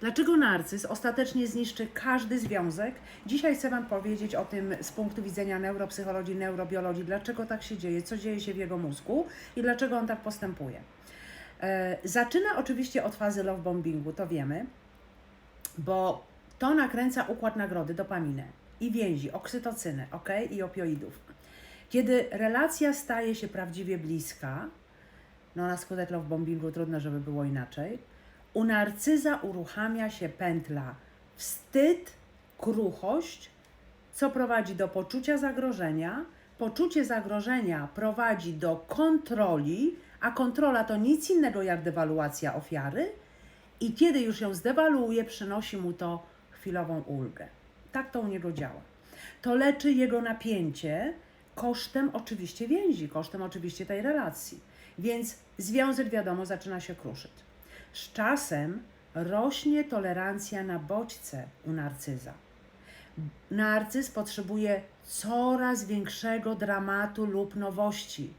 Dlaczego narcyz ostatecznie zniszczy każdy związek? Dzisiaj chcę Wam powiedzieć o tym z punktu widzenia neuropsychologii, neurobiologii, dlaczego tak się dzieje, co dzieje się w jego mózgu i dlaczego on tak postępuje. E, Zaczyna oczywiście od fazy love bombingu, to wiemy, bo to nakręca układ nagrody, dopaminę i więzi, oksytocynę, ok? I opioidów. Kiedy relacja staje się prawdziwie bliska, no na skutek love bombingu trudno, żeby było inaczej, u narcyza uruchamia się pętla wstyd, kruchość, co prowadzi do poczucia zagrożenia. Poczucie zagrożenia prowadzi do kontroli, a kontrola to nic innego jak dewaluacja ofiary. I kiedy już ją zdewaluuje, przynosi mu to chwilową ulgę. Tak to u niego działa. To leczy jego napięcie kosztem oczywiście więzi, kosztem oczywiście tej relacji. Więc związek, wiadomo, zaczyna się kruszyć. Z czasem rośnie tolerancja na bodźce u narcyza. Narcyz potrzebuje coraz większego dramatu lub nowości.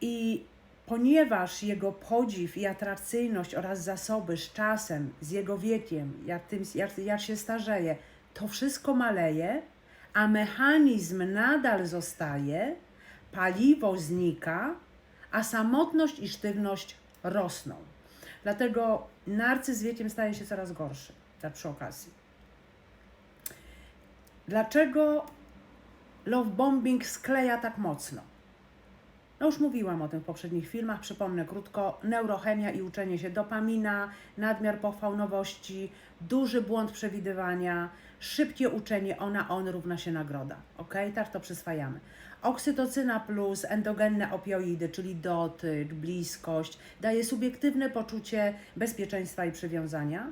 I ponieważ jego podziw i atrakcyjność oraz zasoby z czasem, z jego wiekiem, jak, tym, jak, jak się starzeje, to wszystko maleje, a mechanizm nadal zostaje, paliwo znika, a samotność i sztywność rosną. Dlatego narcyz wiekiem staje się coraz gorszy, tak przy okazji. Dlaczego love bombing skleja tak mocno? No już mówiłam o tym w poprzednich filmach, przypomnę krótko. Neurochemia i uczenie się dopamina, nadmiar pochwałnowości, duży błąd przewidywania, szybkie uczenie ona, on równa się nagroda. Ok? Tak to przyswajamy. Oksytocyna plus endogenne opioidy, czyli dotyk, bliskość, daje subiektywne poczucie bezpieczeństwa i przywiązania.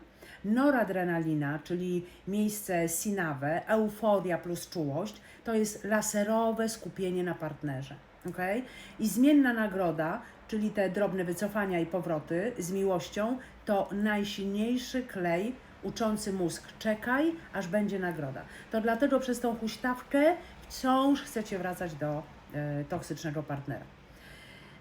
Noradrenalina, czyli miejsce sinawe, euforia plus czułość, to jest laserowe skupienie na partnerze. Okay? I zmienna nagroda, czyli te drobne wycofania i powroty z miłością, to najsilniejszy klej uczący mózg. Czekaj, aż będzie nagroda. To dlatego przez tą huśtawkę wciąż chcecie wracać do e, toksycznego partnera.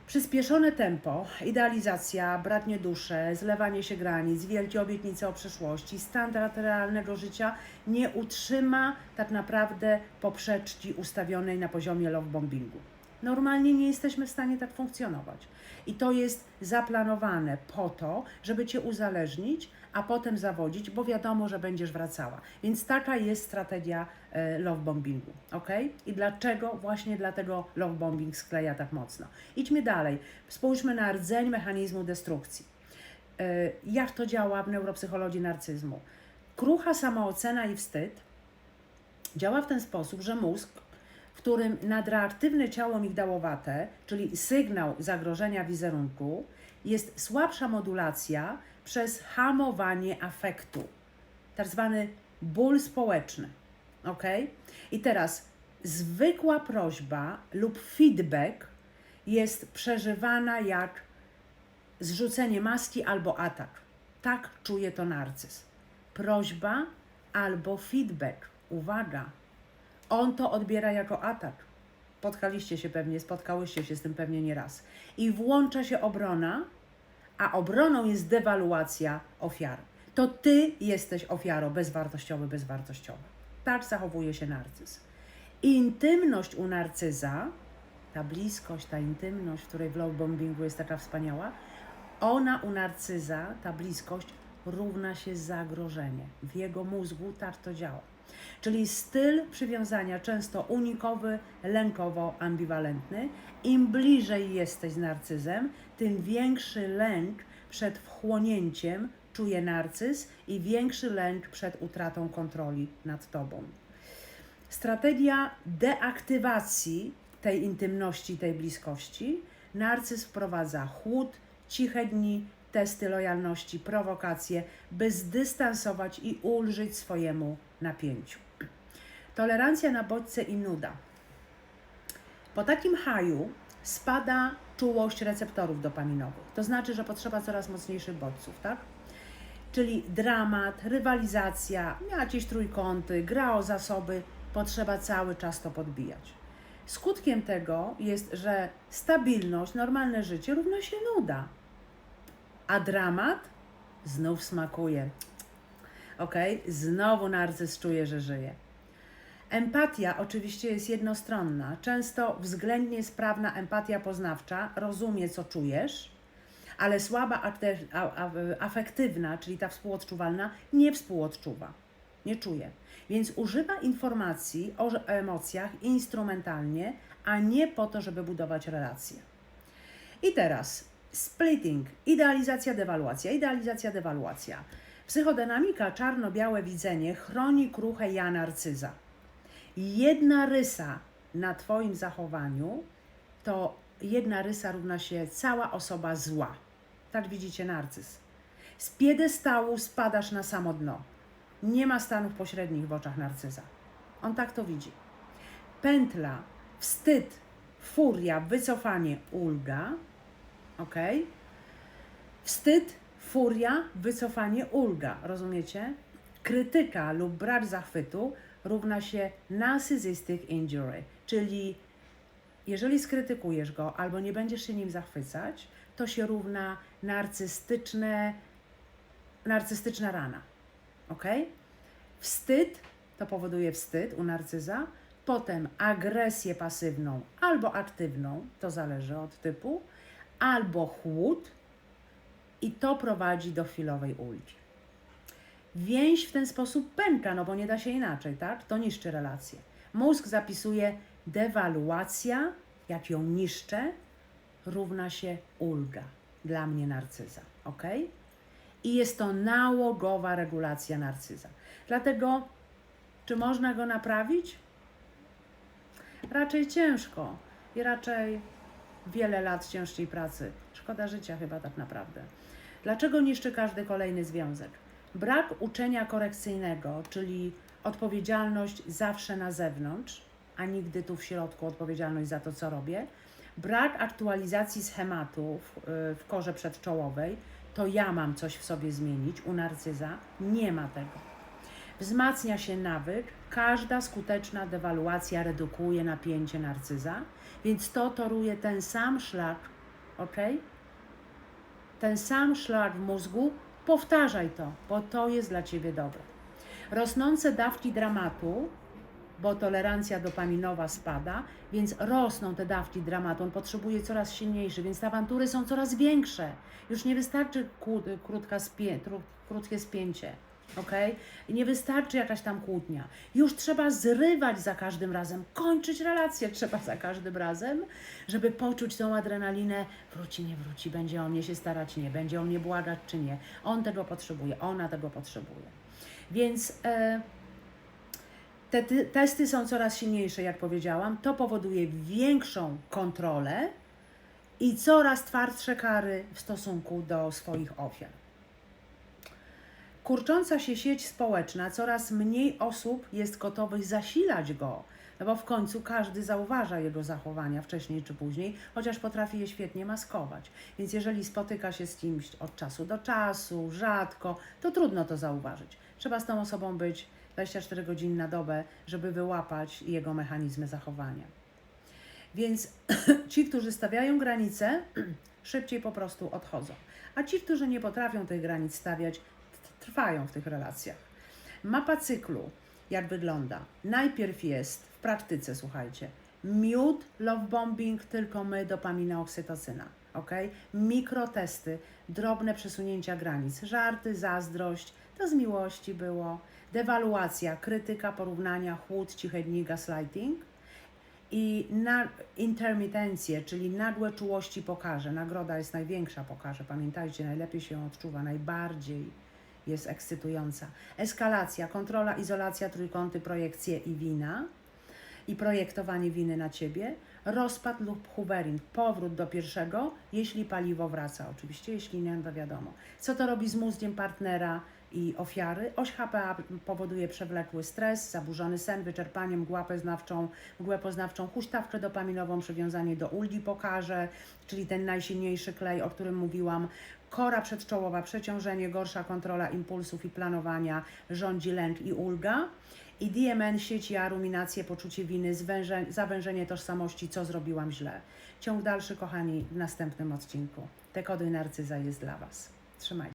Przyspieszone tempo, idealizacja, bratnie dusze, zlewanie się granic, wielkie obietnice o przyszłości, standard realnego życia nie utrzyma tak naprawdę poprzeczki ustawionej na poziomie love bombingu. Normalnie nie jesteśmy w stanie tak funkcjonować. I to jest zaplanowane po to, żeby Cię uzależnić, a potem zawodzić, bo wiadomo, że będziesz wracała. Więc taka jest strategia e, love bombingu, ok? I dlaczego? Właśnie dlatego love bombing skleja tak mocno. Idźmy dalej. Spójrzmy na rdzeń mechanizmu destrukcji. E, jak to działa w neuropsychologii narcyzmu? Krucha samoocena i wstyd działa w ten sposób, że mózg w którym nadreaktywne ciało migdałowate, czyli sygnał zagrożenia wizerunku, jest słabsza modulacja przez hamowanie afektu, tak zwany ból społeczny. Ok? I teraz zwykła prośba lub feedback jest przeżywana jak zrzucenie maski albo atak. Tak czuje to narcyz. Prośba albo feedback. Uwaga, on to odbiera jako atak. Spotkaliście się pewnie, spotkałyście się z tym pewnie nieraz. I włącza się obrona, a obroną jest dewaluacja ofiary. To ty jesteś ofiarą bezwartościowy, bezwartościowa. Tak zachowuje się narcyz. Intymność u narcyza, ta bliskość, ta intymność, w której w love bombingu jest taka wspaniała, ona u narcyza, ta bliskość, równa się zagrożenie. W jego mózgu tak to działa. Czyli styl przywiązania często unikowy, lękowo-ambiwalentny. Im bliżej jesteś z narcyzem, tym większy lęk przed wchłonięciem czuje narcyz i większy lęk przed utratą kontroli nad tobą. Strategia deaktywacji tej intymności, tej bliskości. Narcyz wprowadza chłód, ciche dni, testy lojalności, prowokacje, by zdystansować i ulżyć swojemu napięciu. Tolerancja na bodźce i nuda. Po takim haju spada czułość receptorów dopaminowych. To znaczy, że potrzeba coraz mocniejszych bodźców, tak? Czyli dramat, rywalizacja, jakieś trójkąty, gra o zasoby, potrzeba cały czas to podbijać. Skutkiem tego jest, że stabilność, normalne życie równa się nuda. A dramat znów smakuje. Ok? Znowu narcyz czuje, że żyje. Empatia oczywiście jest jednostronna. Często względnie sprawna empatia poznawcza rozumie, co czujesz, ale słaba afektywna, czyli ta współodczuwalna, nie współodczuwa, nie czuje. Więc używa informacji o emocjach instrumentalnie, a nie po to, żeby budować relacje. I teraz splitting, idealizacja, dewaluacja, idealizacja, dewaluacja. Psychodynamika, czarno-białe widzenie chroni kruche ja narcyza. Jedna rysa na Twoim zachowaniu to jedna rysa równa się cała osoba zła. Tak widzicie narcyz. Z piedestału spadasz na samo dno. Nie ma stanów pośrednich w oczach narcyza. On tak to widzi. Pętla, wstyd, furia, wycofanie, ulga. Ok? Wstyd, furia, wycofanie, ulga. Rozumiecie? Krytyka lub brak zachwytu równa się narcissistic injury, czyli jeżeli skrytykujesz go albo nie będziesz się nim zachwycać, to się równa narcystyczne, narcystyczna rana. Ok? Wstyd to powoduje wstyd u narcyza, potem agresję pasywną albo aktywną, to zależy od typu, albo chłód i to prowadzi do chwilowej ulgi. Więź w ten sposób pęka, no bo nie da się inaczej, tak? To niszczy relacje. Mózg zapisuje dewaluacja, jak ją niszczę, równa się ulga dla mnie narcyza, ok? I jest to nałogowa regulacja narcyza. Dlatego, czy można go naprawić? Raczej ciężko i raczej wiele lat ciężkiej pracy. Szkoda życia chyba tak naprawdę. Dlaczego niszczy każdy kolejny związek? Brak uczenia korekcyjnego, czyli odpowiedzialność zawsze na zewnątrz, a nigdy tu w środku odpowiedzialność za to, co robię. Brak aktualizacji schematów y, w korze przedczołowej, to ja mam coś w sobie zmienić. U narcyza nie ma tego. Wzmacnia się nawyk, każda skuteczna dewaluacja redukuje napięcie narcyza, więc to toruje ten sam szlak, ok? Ten sam szlak w mózgu, powtarzaj to, bo to jest dla ciebie dobre. Rosnące dawki dramatu, bo tolerancja dopaminowa spada, więc rosną te dawki dramatu. On potrzebuje coraz silniejszy, więc te awantury są coraz większe. Już nie wystarczy krótka krótkie spięcie. Ok? Nie wystarczy jakaś tam kłótnia. Już trzeba zrywać za każdym razem, kończyć relację trzeba za każdym razem, żeby poczuć tą adrenalinę. Wróci, nie wróci, będzie o mnie się starać, nie, będzie o mnie błagać, czy nie. On tego potrzebuje, ona tego potrzebuje. Więc e, te ty- testy są coraz silniejsze, jak powiedziałam. To powoduje większą kontrolę i coraz twardsze kary w stosunku do swoich ofiar. Kurcząca się sieć społeczna, coraz mniej osób jest gotowych zasilać go, no bo w końcu każdy zauważa jego zachowania wcześniej czy później, chociaż potrafi je świetnie maskować. Więc jeżeli spotyka się z kimś od czasu do czasu, rzadko, to trudno to zauważyć. Trzeba z tą osobą być 24 godziny na dobę, żeby wyłapać jego mechanizmy zachowania. Więc ci, którzy stawiają granice, szybciej po prostu odchodzą. A ci, którzy nie potrafią tych granic stawiać, trwają w tych relacjach. Mapa cyklu, jak wygląda? Najpierw jest w praktyce, słuchajcie, miód, love bombing, tylko my, dopamina, oksytocyna. Ok? Mikrotesty, drobne przesunięcia granic, żarty, zazdrość, to z miłości było, dewaluacja, krytyka, porównania, chłód, ciche dni, gaslighting i na intermitencje, czyli nagłe czułości pokaże. Nagroda jest największa pokaże. Pamiętajcie, najlepiej się ją odczuwa, najbardziej jest ekscytująca. Eskalacja, kontrola, izolacja, trójkąty, projekcje i wina i projektowanie winy na ciebie. Rozpad lub hovering, powrót do pierwszego, jeśli paliwo wraca. Oczywiście, jeśli nie, to wiadomo. Co to robi z mózgiem partnera i ofiary? Oś HPA powoduje przewlekły stres, zaburzony sen, wyczerpanie, mgłę poznawczą, mgłę poznawczą, huśtawkę dopaminową, przywiązanie do ulgi pokaże, czyli ten najsilniejszy klej, o którym mówiłam. Kora przedczołowa, przeciążenie, gorsza kontrola impulsów i planowania, rządzi lęk i ulga. I DMN, sieci, a ruminacje, poczucie winy, zwęże, zawężenie tożsamości, co zrobiłam źle. Ciąg dalszy, kochani, w następnym odcinku. Te kody narcyza jest dla Was. Trzymajcie.